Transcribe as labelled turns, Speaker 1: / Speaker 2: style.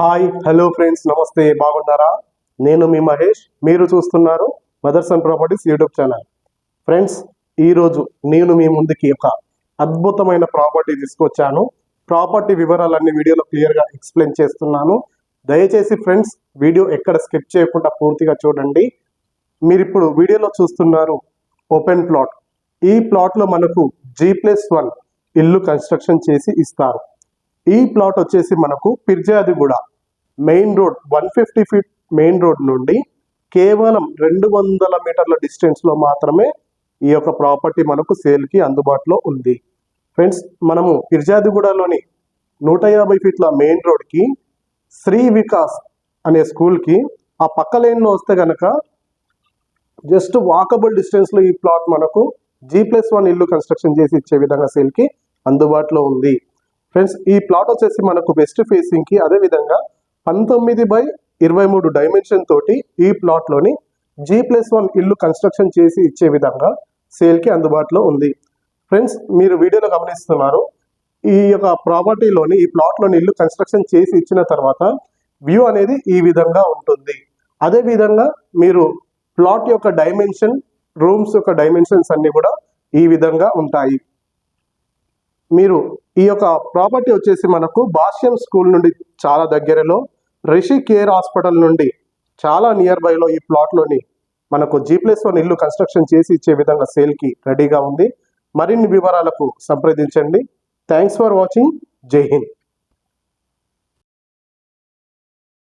Speaker 1: Hi hello friends నమస్తే బాగున్నారా? నేను మీ మహేష్ మీరు చూస్తున్నారు mothers and properties YouTube channel. Friends ఈరోజు నేను మీ ముందుకి ఒక అద్భుతమైన ప్రాపర్టీ తీసుకొచ్చాను. ప్రాపర్టీ వివరాలన్నీ వీడియోలో క్లియర్గా ఎక్స్ప్లెయిన్ చేస్తున్నాను. దయచేసి ఫ్రెండ్స్ వీడియో ఎక్కడ స్కిప్ చేయకుండా పూర్తిగా చూడండి. మీరు ఇప్పుడు వీడియోలో చూస్తున్నారు ఓపెన్ ప్లాట్. ఈ ప్లాట్లో మనకు జీ ప్లస్ వన్ ఇల్లు కన్స్ట్రక్షన్ చేసి ఇస్తారు. ఈ ప్లాట్ వచ్చేసి మనకు Peerzadiguda main road one fifty feet main road నుండి కేవలం రెండు వందల మీటర్ల డిస్టెన్స్లో మాత్రమే ఈ యొక్క ప్రాపర్టీ మనకు సేల్కి అందుబాటులో ఉంది. ఫ్రెండ్స్ మనము పిర్జాదిగూడలోని నూట యాభై ఫీట్ల మెయిన్ రోడ్కి శ్రీ వికాస్ అనే స్కూల్కి ఆ పక్క లైన్లో వస్తే కనుక జస్ట్ వాకబుల్ డిస్టెన్స్లో ఈ ప్లాట్ మనకు జీ ప్లస్ వన్ ఇల్లు కన్స్ట్రక్షన్ చేసి ఇచ్చే విధంగా సేల్కి అందుబాటులో ఉంది. ఫ్రెండ్స్ ఈ ప్లాట్ వచ్చేసి మనకు వెస్ట్ ఫేసింగ్కి అదేవిధంగా పంతొమ్మిది బై ఇరవై మూడు డైమెన్షన్ తోటి ఈ ప్లాట్లోని జీ ప్లస్ వన్ ఇల్లు కన్స్ట్రక్షన్ చేసి ఇచ్చే విధంగా సేల్కి అందుబాటులో ఉంది. ఫ్రెండ్స్ మీరు వీడియోలో గమనిస్తున్నారు ఈ యొక్క ప్రాపర్టీలోని ఈ ప్లాట్లోని ఇల్లు కన్స్ట్రక్షన్ చేసి ఇచ్చిన తర్వాత వ్యూ అనేది ఈ విధంగా ఉంటుంది. అదే విధంగా మీరు ప్లాట్ యొక్క డైమెన్షన్ రూమ్స్ యొక్క డైమెన్షన్స్ అన్ని కూడా ఈ విధంగా ఉంటాయి. మీరు ఈ యొక్క ప్రాపర్టీ వచ్చేసి మనకు భాష్యం స్కూల్ నుండి చాలా దగ్గరలో రిషి కేర్ హాస్పిటల్ నుండి చాలా నియర్ బైలో ఈ ప్లాట్లోని మనకు జీ ప్లస్ వన్ ఇల్లు కన్స్ట్రక్షన్ చేసి ఇచ్చే విధంగా సేల్కి రెడీగా ఉంది. మరిన్ని వివరాలకు సంప్రదించండి. థ్యాంక్స్ ఫర్ వాచింగ్ జై హింద్